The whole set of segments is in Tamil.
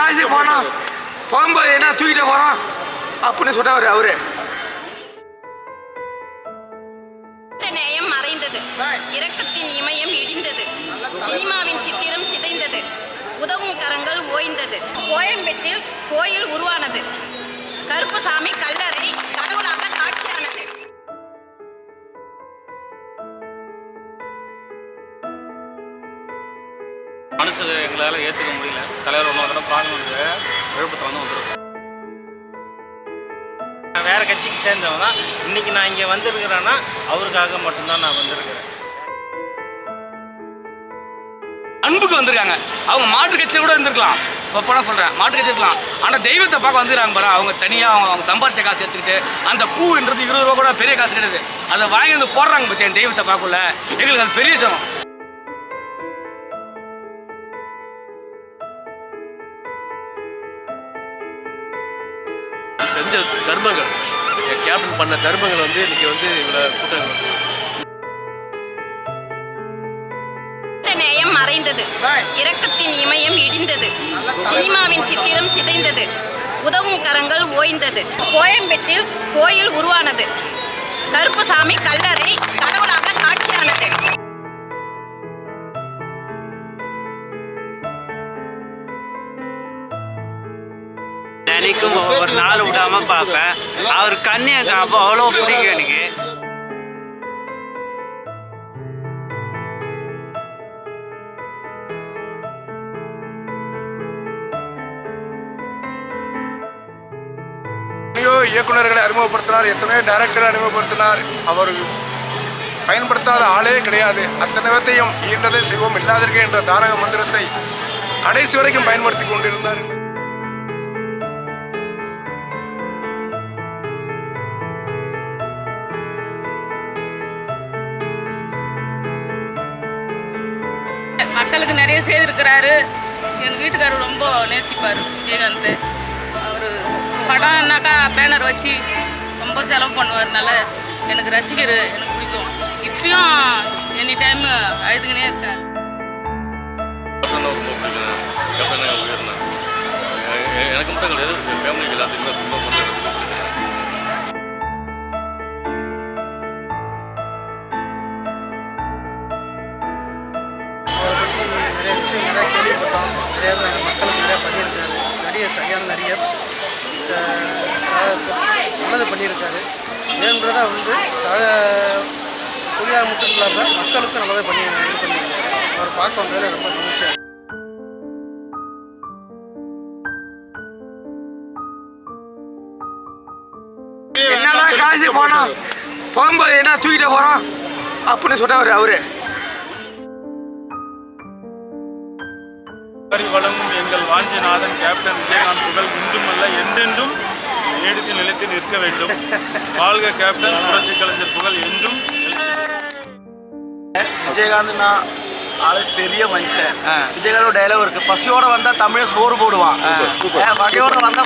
காசு போனோம் போகும்போது என்ன தூக்கிட்டு போகிறோம் அப்படின்னு சொன்னவர் அவரு நேயம் மறைந்தது. இரக்கத்தின் இமயம் இடிந்தது. சினிமாவின் சித்திரம் சிதைந்தது. உதவும் கரங்கள் ஓய்ந்தது. கோயம்பேட்டில் கோயில் உருவானது. கருப்புசாமி கல்லறை மனசு எங்களால் ஏற்றுக்க முடியல. தலைவர் ஒன்று தடவை பார்க்கணுன்ற விழுப்புரத்தில் வந்து வந்திருக்கோம் நான் வேற கட்சிக்கு சேர்ந்தவன் தான். இன்னைக்கு நான் இங்கே வந்திருக்கிறேன்னா அவருக்காக மட்டும்தான் நான் வந்திருக்கிறேன். அன்புக்கு வந்திருக்காங்க. அவங்க மாட்டு கட்சியில் கூட இருந்திருக்கலாம். இப்போ சொல்கிறேன் மாட்டு கட்சி இருக்கலாம். ஆனால் தெய்வத்தை பார்க்க வந்துருக்காங்க பாரு. அவங்க தனியாக அவங்க அவங்க சம்பாரிச்ச காசு எடுத்துக்கிட்டு அந்த பூன்றது இருபது ரூபா கூட பெரிய காசு கிடையாது. அதை வாங்கி வந்து போடுறாங்க பற்றியா தெய்வத்தை பார்க்கல எங்களுக்கு அது பெரிய சிரமம். கேப்டன் பண்ண தர்மங்கள் வந்து இன்னைக்கு வந்து இவ்வளோ கூட்டம் நேயம் மறைந்தது. இரக்கத்தின் இமயம் இடிந்தது. சினிமாவின் சித்திரம் சிதைந்தது. உதவும் கரங்கள் ஓய்ந்தது. கோயம்பேட்டில் கோயில் உருவானது. கருப்புசாமி கல்லறை கடவுளாக காட்சியானது. அன்னைக்கும் ஒவ்வொரு நாள் விடாம பார்ப்பேன். அவர் கண்ணு எனக்கு அப்போ அவ்வளோ பிடிக்கும் எனக்கு. எத்தனையோ அறிமுகப்படுத்தினார். எத்தனையோ டைரக்டரை அறிமுகப்படுத்தினார். அவர் பயன்படுத்தாத ஆளே கிடையாது. அத்தனை விதத்தையும் ஈன்றதை செய்வோம். இல்லாதிருக்க என்ற தாரக மந்திரத்தை கடைசி வரைக்கும் பயன்படுத்தி கொண்டிருந்தார். செய்திருக்கிறாரு. எங்கள் வீட்டுக்காரர் ரொம்ப நேசிப்பார் விஜயகாந்த். அவர் படம்னாக்கா பேனர் வச்சு ரொம்ப செலவு பண்ணுவார்னால எனக்கு ரசிகர் எனக்கு பிடிக்கும். இப்பயும் எனி டைம் அழுதுகினே இருக்கார். எனக்கு மட்டும் கிடையாது ஃபேமிலிக்கு எல்லாத்துக்குமே ரொம்ப விஷயம் நிறையா கேள்விப்பட்டோம். நிறைய மக்களுக்கு நிறைய பண்ணியிருக்காரு. நடிகர் சரியான நடிகர். ச- நல்லது பண்ணியிருக்காரு. ஏன்றதை வந்து சக புரியாத மட்டும் இல்லாமல் மக்களுக்கும் நல்லதாக பண்ணி இது பண்ணியிருக்காரு. அவர் பார்க்க வந்ததில் ரொம்ப மகிழ்ச்சியாக இருக்கு. என்னதான் போனோம் போகும்போது என்ன தூக்கிட்டு போகிறோம் அப்படின்னு சொன்னவர் அவரு. வழங்கும் எங்கள் வாஞ்சிநாதன் கேப்டன் விஜயகாந்த் புகழ் இன்றுமல்ல என்றென்றும் நீடித்து நிலைத்து நிற்க வேண்டும். வாழ்க கேப்டன் புரட்சி கலைஞர் புகழ் என்றும் விஜயகாந்த்னா ஆளு பெரிய மனுஷன். விஜயகாந்தோட டைலாக் இருக்கு. பசியோட வந்தா தமிழ சோறு போடுவான். வகையோட வந்தா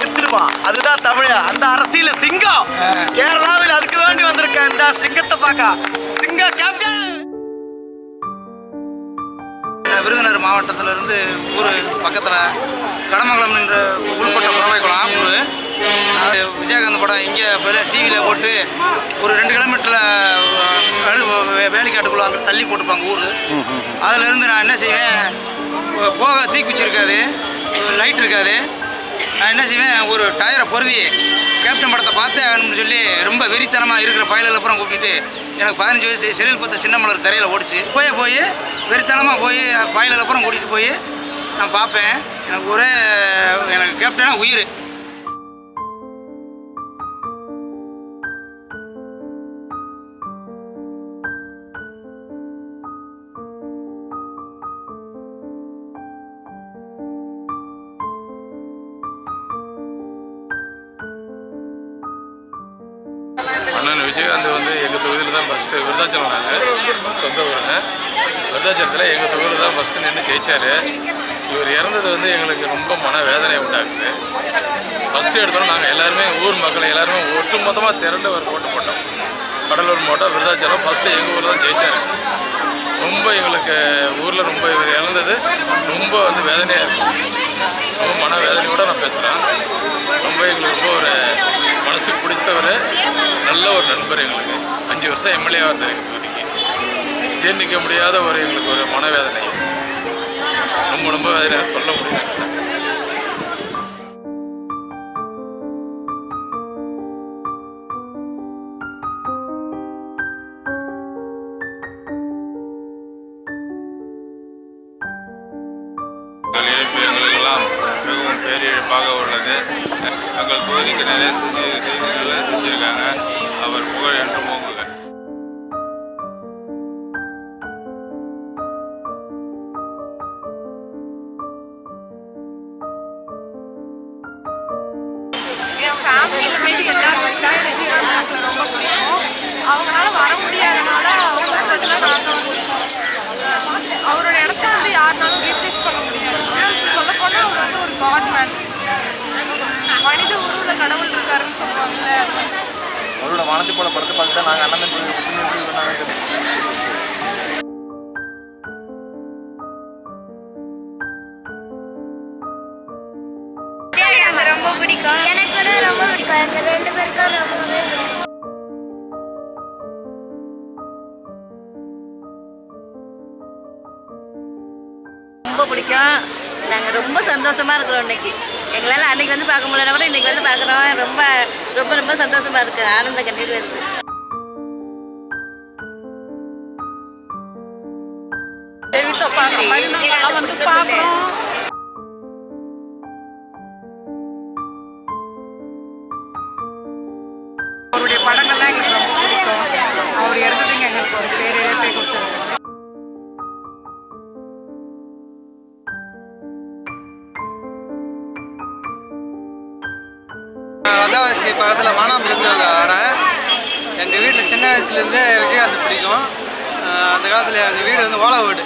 எடுத்துடுவான் அதுதான் தமிழ். அந்த அரசியல் சிங்கம். கேரளாவில் அதுக்கு வேண்டி வந்திருக்கேன். இந்த சிங்கத்தை பார்க்க சிங்க கேப்டன்! விருதுநகர் மாவட்டத்தில் இருந்து ஊர் பக்கத்தில் கடமங்கலம் என்ற உள்பட்ட புறவைக்குளம் ஊர் அது விஜயகாந்த் படம் இங்கே டிவியில் போட்டு ஒரு ரெண்டு கிலோமீட்டரில் வேலிக்காட்டுக்குள்ளே அங்கே தள்ளி போட்டுப்பாங்க ஊர். அதிலிருந்து நான் என்ன செய்வேன் போக தீக்குச்சி இருக்காது லைட் இருக்காது. நான் என்ன செய்வேன் ஒரு டயரை பொருதி கேப்டன் படத்தை பார்த்தேன் சொல்லி ரொம்ப வெறித்தனமாக இருக்கிற பயலில் அப்புறம் கூப்பிட்டுட்டு எனக்கு பதினஞ்சு வயசு செரியல் பத்த சின்ன மலர் தரையில் ஓடிச்சு. போய் போய் வெறித்தனமாக போய் பயலில் அப்புறம் கூட்டிகிட்டு போய். நான் பார்ப்பேன். எனக்கு ஒரே எனக்கு கேப்டனா உயிர். அண்ணன் விஜயகாந்த் வந்து எங்கள் தொகுதியில் தான் ஃபஸ்ட்டு விருதாச்சலம் நாங்கள் சொந்த ஊருங்க. விருதாச்சலத்தில் எங்கள் தொகுதியில் தான் ஃபஸ்ட்டு நின்று ஜெயிச்சார். இவர் இறந்தது வந்து எங்களுக்கு ரொம்ப மன உண்டாக்குது. ஃபஸ்ட்டு எடுத்தோம் நாங்கள் எல்லாருமே ஊர் மக்கள் எல்லாருமே ஒட்டு மொத்தமாக திரண்டு ஒரு ஓட்டு போட்டோம். கடலூர் மாவட்டம் விருதாச்சலம் ஃபஸ்ட்டு எங்கள் ஊரில் தான் ஜெயிச்சார். ரொம்ப எங்களுக்கு ஊரில் ரொம்ப இவர் இறந்தது ரொம்ப வந்து வேதனையாக இருக்கும் ரொம்ப மனவேதனையோடு நான் பேசுகிறேன் ரொம்ப எங்களுக்கு ரொம்ப ஒரு மனசுக்கு பிடிச்சவர் நல்ல ஒரு நண்பர் எங்களுக்கு. அஞ்சு வருஷம் எம்எல்ஏவாக இருந்தது எங்கள் தொகுதிக்கு ஜீர்ணிக்க முடியாத ஒரு எங்களுக்கு ஒரு மனவேதனை. ரொம்ப ரொம்ப வேதனையாக சொல்ல முடியல. என்னால. எங்களுக்கெல்லாம் மிகவும் பேரிழப்பாக உள்ளது. எங்கள் தொகுதிக்கு நிறைய செஞ்சு செய்திகளை செஞ்சுருக்காங்க. அவரோட வானத்தை போல படத்தை பார்த்து தான் நாங்கள் அண்ணன் தம்பி நாங்கள் ரொம்ப பிடிக்கும். எனக்கு கூட ரொம்ப பிடிக்கும். எங்க ரெண்டு பேருக்கும் ரொம்பவே பிடிக்கும். ரொம்ப பிடிக்கும். நாங்கள் ரொம்ப சந்தோஷமா இருக்கிறோம் இன்னைக்கு. எங்களால் அன்னைக்கு வந்து பார்க்க முடியல கூட இன்னைக்கு வந்து பார்க்குறோம். ரொம்ப ரொம்ப ரொம்ப சந்தோஷமா இருக்கு. ஆனந்த கண்ணீர் வருது நாங்கள்லாம் வந்து பார்க்குறோம் வயசுலேருந்தே விஜயகாந்த் பிடிக்கும். அந்த காலத்தில் எங்கள் வீடு வந்து ஓலா வீடு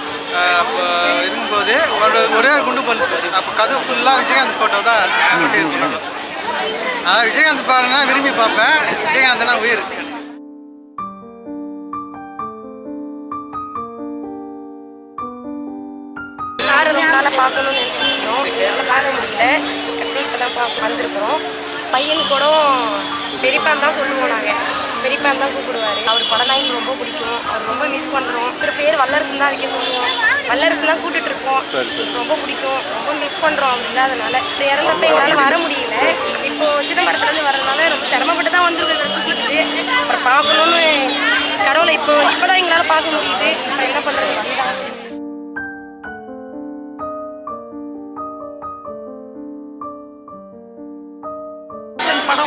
அப்போ இருக்கும்போது ஒரு ஒரே ஒரு குண்டு பொண்ணு அப்போ கதை ஃபுல்லாக விஜயகாந்த் ஃபோட்டோ தான் இருக்கும் அதான் விஜயகாந்த் பாருன்னா விரும்பி பார்ப்பேன். விஜயகாந்த்னா உயிர். சாரை ரொம்ப பார்க்கணும்னு நினச்சிருந்தோம். பார்க்க முடியல. கடைசி இப்போ தான் வந்திருக்கிறோம். பையன் கூட பெரியப்பான் தான் சொல்லுவோம் நாங்கள் பெரியப்பான் தான் கூப்பிடுவார். அவர் எங்களுக்கு ரொம்ப பிடிக்கும். அவர் ரொம்ப மிஸ் பண்ணுறோம் இவர் பேர் வல்லரசன் தான் அதுக்கே சொல்லுவோம். வல்லரசன் தான் கூட்டிட்டு இருக்கோம். ரொம்ப பிடிக்கும். ரொம்ப மிஸ் பண்ணுறோம் அவர் இல்லாதனால இப்படி இறந்தப்ப எங்களால் வர முடியல. இப்போ சிதம்பரத்துலேருந்து வர்றதுனால ரொம்ப சிரமப்பட்டு தான் வந்திருக்கோம். தூக்கிக்கிட்டு. அப்புறம் பார்க்கணுன்னு கடவுளை இப்போ இப்போ தான் எங்களால் பார்க்க முடியுது. அப்புறம் என்ன பண்ணுறது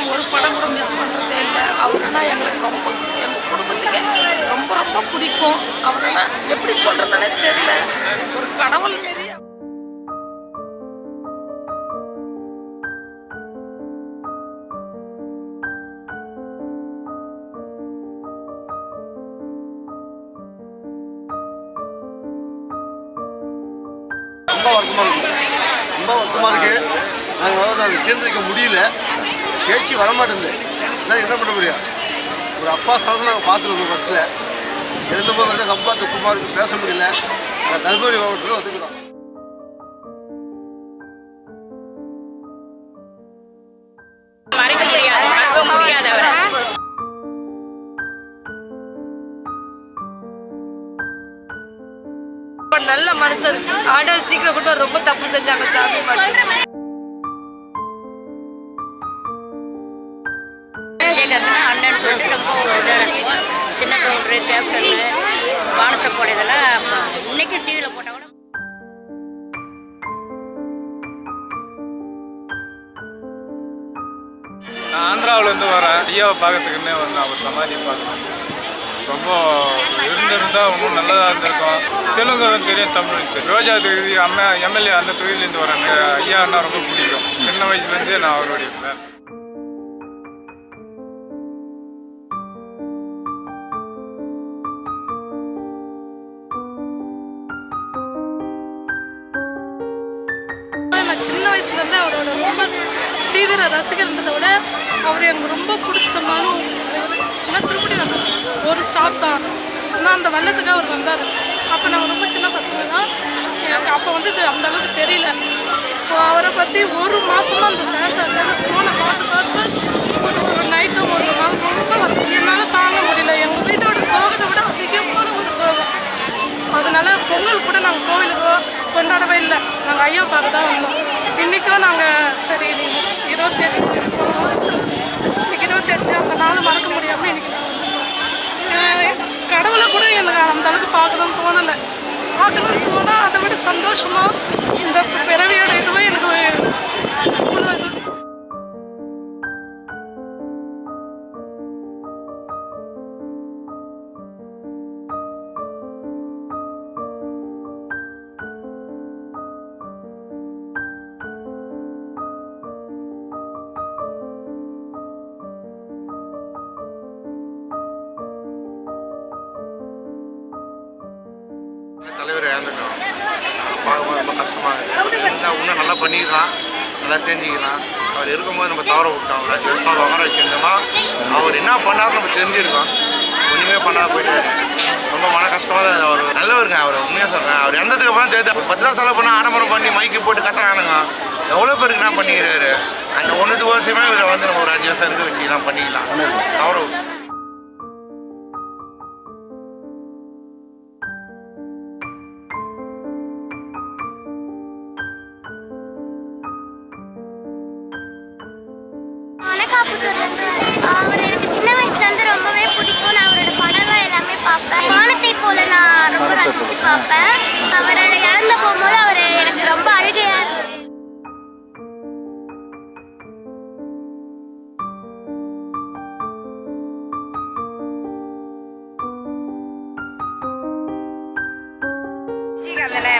நாங்கள் ஒரு படம் கூட மிஸ் பண்ணுறதே இல்லை. அவருன்னா எங்களுக்கு ரொம்ப எங்கள் குடும்பத்துக்கு ரொம்ப ரொம்ப பிடிக்கும். அவருன்னா எப்படி சொல்கிறதுனே தெரியல. ஒரு கடவுள் மாரி. ரொம்ப வருத்தமாக இருக்குது ரொம்ப வருத்தமாக இருக்குது நாங்கள் வந்து அதை ஜீர்ணிக்க முடியல. பேச்சு வரமாட்டேங்குது. நான் என்ன பண்ண முடியும்? ஒரு அப்பா சாதனை நாங்கள் பார்த்துருக்கோம் ஃபஸ்ட்டில் எழுந்தபோது வந்து ரொம்ப துக்கமாக இருக்கு பேச முடியல. நாங்கள் தர்மபுரி மாவட்டத்தில் ஒத்துக்கிறோம் நல்ல மனுஷன் ஆண்டவர் சீக்கிரம் கூட ரொம்ப தப்பு செஞ்சாங்க சாமி. சின்ன கவுண்டரு வானத்தை போட இதெல்லாம் இன்னைக்கு டிவியில் போட்டால் கூட நான் ஆந்திராவிலேருந்து வரேன். ஐயாவை பார்க்கறதுக்குன்னே வந்து அவர் சமாதி பார்க்கணும். ரொம்ப இருந்திருந்தால் இன்னும் நல்லதாக இருந்திருக்கும். தெலுங்கு தெரியும் தமிழ் தெரியும். ரோஜா தொகுதி அம்மா எம்எல்ஏ அந்த தொகுதியிலேருந்து வரேன் ஐயா ஐயான்னா ரொம்ப பிடிக்கும். சின்ன வயசுலேருந்தே நான் அவருடைய தீவிர ரசிகர்ன்றதை விட அவர் எனக்கு ரொம்ப பிடிச்சமான ஒரு திருப்பதி வந்தார் ஒரு ஸ்டாப் தான். ஆனால் அந்த வெள்ளத்துக்கு அவர் வந்தார். அப்போ நான் ரொம்ப சின்ன பசங்க தான். எனக்கு அப்போ வந்து இது அந்த அளவுக்கு தெரியல. இப்போ அவரை பற்றி ஒரு மாதமாக அந்த சேஷன் ஃபோனை பார்த்து பார்த்து ஒரு ஒரு நைட்டும் ஒரு நாள் ரொம்ப என்னால் தாங்க முடியல. எங்கள் வீட்டோட சோகத்தை விட அதிகமான ஒரு சோகம். அதனால பொங்கல் கூட நாங்கள் கோவிலுக்கு கொண்டாடவே இல்லை. நாங்கள் ஐயா பார்க்க தான் வந்தோம். இன்றைக்கும் நாங்கள் இருபத்தெட்டு போன மாதத்துல இன்னைக்கு இருபத்தெட்டு அந்த நாள் மறக்க முடியாமல் இன்னைக்கு கடவுளை கூட எனக்கு அந்த அளவுக்கு பார்க்கணும்னு தோணலை. பார்க்கணும்னு தோணா அதை விட சந்தோஷமா இந்த பிறவியோட இதுவே எனக்கு கஷ்டமாக இருக்குது இருந்தால் இன்னும் நல்லா பண்ணிக்கலாம் நல்லா செஞ்சுக்கலாம் அவர் இருக்கும்போது நம்ம தவற விட்டோம். அவர் அஞ்சு வருஷம் உட்கார வச்சுருந்தோம்னா அவர் என்ன பண்ணார் நம்ம தெரிஞ்சிருக்கோம். ஒன்றுமே பண்ணாத போயிட்டாரு. ரொம்ப மன கஷ்டமாக தான் அவர் நல்லவருங்க அவர் உண்மையாக சொல்கிறேன் அவர் இறந்ததுக்கு அப்புறம் தெரியுது பத்திரா பத்து ரூபா செலவு பண்ணால் ஆடம்பரம் பண்ணி மைக்கு போட்டு கத்துறானுங்க. எவ்வளோ பேருக்கு என்ன பண்ணிக்கிறாரு? அந்த ஒன்றுக்கு வருஷமே இவரை வந்து நம்ம ஒரு அஞ்சு வருஷம் இருக்க வச்சுக்கலாம் பண்ணிக்கலாம். தவற.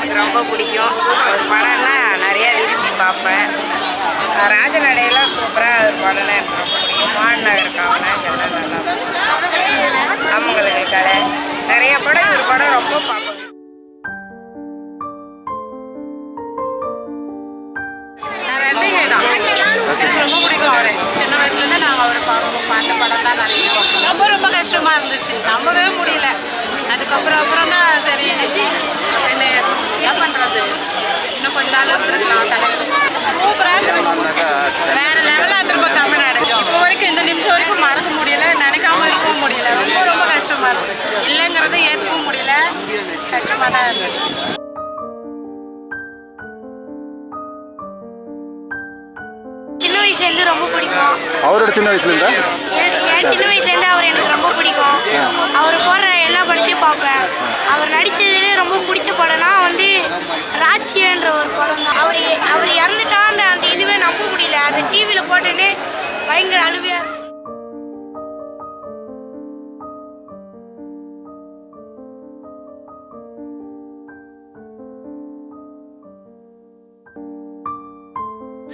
எனக்கு ரொம்ப பிடிக்கும். அவர் படம்னா நிறைய விரும்பி பார்ப்பேன். ராஜநடையெல்லாம் சூப்பராக அவர் படம்னா எனக்கு ரொம்ப பிடிக்கும். மாநகர் காவலன் இதெல்லாம் நல்லா அவங்களுக்கு கலை. கடை நிறைய படம் ஒரு படம் ரொம்ப பார்ப்பேன். நான் ரொம்ப பிடிக்கும் அவரை. சின்ன வயசுலேருந்து நாங்கள் அவரை பார்ப்போம் பார்த்த படம் தான் நிறைய பார்ப்போம். ரொம்ப ரொம்ப கஷ்டமா இருந்துச்சு. நம்பவே முடியல. அதுக்கப்புறம் அப்புறம் தான் சரி. என்ன பண்ணுறது இன்னும் கொஞ்ச நாள் இருந்திருக்கலாம் சூப்பராக இருக்கும் வேற லெவலாக திரும்ப தமிழ்நாடு இப்போ வரைக்கும் இந்த நிமிஷம் வரைக்கும் மறக்க முடியல நினைக்காம இருக்கவும் முடியல. ரொம்ப ரொம்ப கஷ்டமா இருக்கு. இல்லைங்கிறத ஏற்றுக்கவும் முடியல. கஷ்டமாக தான் இருக்கு. சின்ன வயசுலேருந்து ரொம்ப பிடிக்கும். அவரோட சின்ன வயசுலேருந்தா? என் சின்ன வயசுலேருந்து அவர் எனக்கு ரொம்ப பிடிக்கும். அவர் போடுற எல்லா படத்தையும் பார்ப்பேன். அவர் நடித்ததுலேயே ரொம்ப பிடிச்ச படம்னா வந்து ராட்சியன்ற ஒரு படம் தான். அவர் அவர் இறந்துட்டான்ற அந்த இதுவே நம்ப முடியல. அந்த டிவியில் போட்டுன்னு பயங்கர அழுவையாக இருக்கு.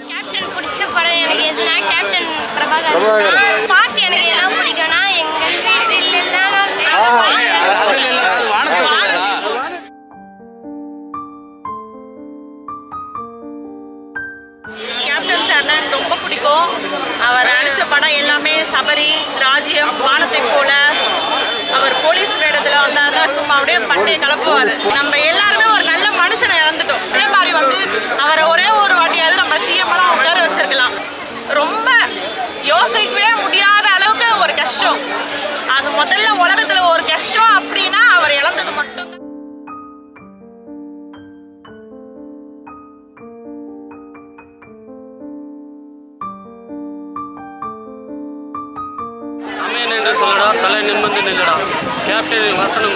கேப்டன் பிடிச்ச படம் எனக்கு எதுனா கேப்டன் பிரபாகர் வானத்தை போல அவர் போலீஸ் இடத்துல வந்தாருன்னா சும்மா அப்படியே பண்டைய கலப்புவார். நம்ம எல்லாருமே ஒரு நல்ல மனுஷனை இழந்துட்டோம். அதே மாதிரி வந்து அவரை ஒரே ஒரு வாட்டியாவது நம்ம சிஎம்லாம் உட்கார வச்சிருக்கலாம். ரொம்ப யோசிக்கவே முடியாத அளவுக்கு ஒரு கஷ்டம். அது முதல்ல உலகத்தில் ஒரு கஷ்டம் அப்படின்னா சொல்லடா தலை நிமிர்ந்து நில்லடா. கேப்டனின் வசனம்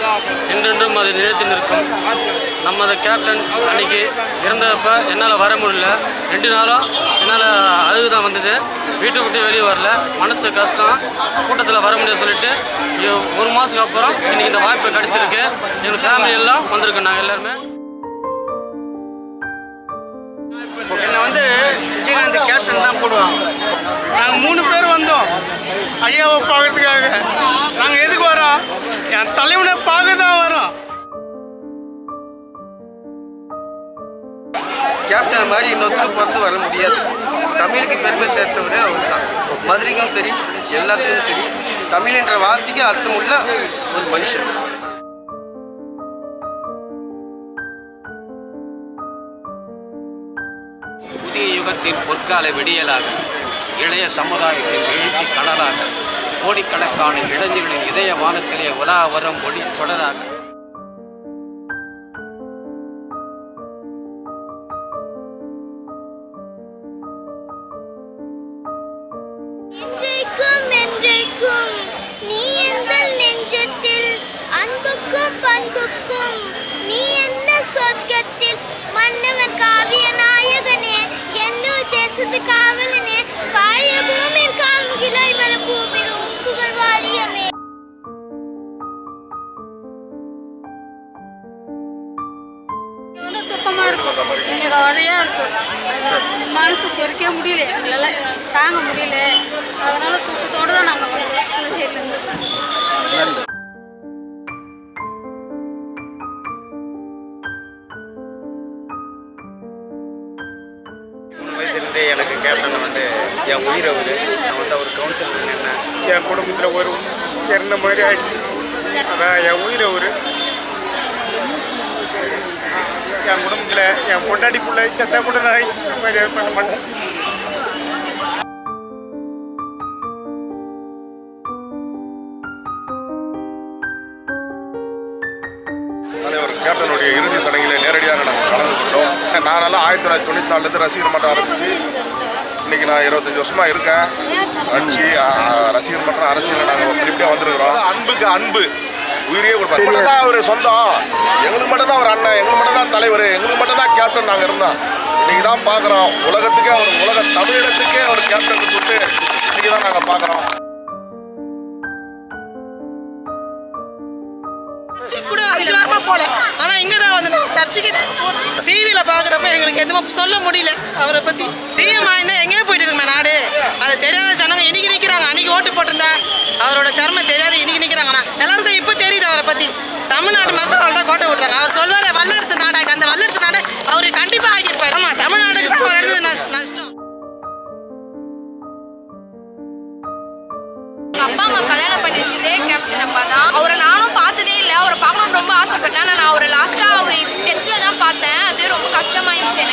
என்றென்றும் அது நிலைத்து நிற்கும். நமது கேப்டன் அன்னைக்கு இறந்தப்ப என்னால் வர முடியல. ரெண்டு நாளாக என்னால் அழுகு தான் வந்தது. வீட்டை விட்டு வெளியே வரல. மனசு கஷ்டம். கூட்டத்தில் வர முடியாது சொல்லிட்டு ஒரு மாதத்துக்கு அப்புறம் இன்னைக்கு இந்த வாய்ப்பு கிடச்சிருக்கு. எங்கள் ஃபேமிலி எல்லாம் வந்திருக்கோம் நாங்கள் எல்லாருமே. என்னை வந்து விஜயகாந்த் கேப்டன் தான் போடுவாங்க. நாங்கள் மூணு பேர் வந்தோம். ஐயாவை பார்க்கறதுக்காக. நாங்கள் எதுக்கு வரோம்? என் தலைவனை பார்க்க தான் வரோம். கேப்டன் மாதிரி இன்னொருத்தருக்கு பிறந்து வர முடியாது. தமிழுக்கு பெருமை சேர்த்தவர் அவர் தான் மதுரைக்கும் சரி எல்லாத்துக்கும் சரி தமிழ் என்ற வார்த்தைக்கு அர்த்தம் உள்ள ஒரு மனுஷன். புதிய யுகத்தின் பொற்கால விடியலாக இளைய சமுதாயத்தின் எழுச்சி கனலாக கோடிக்கணக்கான இளைஞர்களின் இதய வானத்திலே உலா வரும் ஒளி தொடராக. அது மனசு பொறுக்கவே முடியல. எங்களால் தாங்க முடியல. அதனால தூக்கத்தோடு தான் நாங்கள் வந்தோம் இந்த சைட்லேருந்து வயசுலேருந்தே எனக்கு கேப்டன் வந்து என் உயிர் அவர். நான் வந்து அவர் கவுன்சிலர் நின்னேன். என் குடும்பத்தில் ஒரு இறந்த மாதிரி ஆயிடுச்சு. அதான் என் உயிர் அவர். என் குடும்பத்தில் என் பொண்டாடி பிள்ளை செத்த கூட நான் இந்த மாதிரி பண்ண மாட்டேன். தலைவர் கேப்டனுடைய இறுதி சடங்கில் நேரடியாக நாங்கள் கலந்துக்கிட்டோம் நானெல்லாம் ஆயிரத்தி தொள்ளாயிரத்தி தொண்ணூற்றி நாலுலேருந்து ரசிகர் மன்றம் ஆரம்பிச்சு இன்னைக்கு நான் இருபத்தஞ்சி வருஷமா இருக்கேன். ஆ, ரசிகர் மன்றம் அரசியலில் நாங்கள் இப்படியே வந்திருக்கிறோம். அன்புக்கு அன்பு. உயிரியே கொடுப்பாரு. மட்டும் தான் அவர் சொந்தம். எங்களுக்கு மட்டும் தான் அவர் அண்ணன் எங்களுக்கு மட்டும் தான் தலைவர் எங்களுக்கு மட்டும் தான் கேப்டன் நாங்கள் இருந்தோம். இன்னைக்கு தான் பார்க்குறோம் உலகத்துக்கே அவர் உலக தமிழிடத்துக்கே அவர் கேப்டன் சொல்லிட்டு இன்னைக்கு தான் நாங்கள் பார்க்குறோம் சர்ச்சுக்கு கூட அஞ்சு வாரமா போல. ஆனா இங்க தான் வந்து சர்ச்சுக்கு டிவியில பாக்குறப்ப எங்களுக்கு எதுவும் சொல்ல முடியல. அவரை பத்தி தெய்வமா இருந்தா எங்கேயோ போயிட்டு இருக்குமே நாடு. அது தெரியாத ஜனங்க இன்னைக்கு நிக்கிறாங்க. அன்னைக்கு ஓட்டு போட்டிருந்தா அவரோட திறமை தெரியாத இன்னைக்கு நிக்கிறாங்கண்ணா எல்லாருக்கும் இப்போ பற்றி அவரை தமிழ்நாட்டு மக்கள் தான் கோட்டை விட்டுறாங்க. அவர் சொல்வார் வல்லரசு நாடாக அந்த வல்லரசு நாடை அவரு கண்டிப்பா ஆகியிருப்பார் ஆமாம் தமிழ்நாடுக்கு தான் அவர் எழுது நஷ்டம். அப்பா அம்மா கல்யாணம் பண்ணி வச்சதே கேப்டன் அப்பா தான். அவரை நானும் பார்த்ததே இல்லை. அவரை பார்க்கணும் ரொம்ப ஆசைப்பட்டேன். நான் அவரை லாஸ்ட்டாக அவர் டெத்தில் தான் பார்த்தேன். அதே ரொம்ப கஷ்டமாயிருச்சு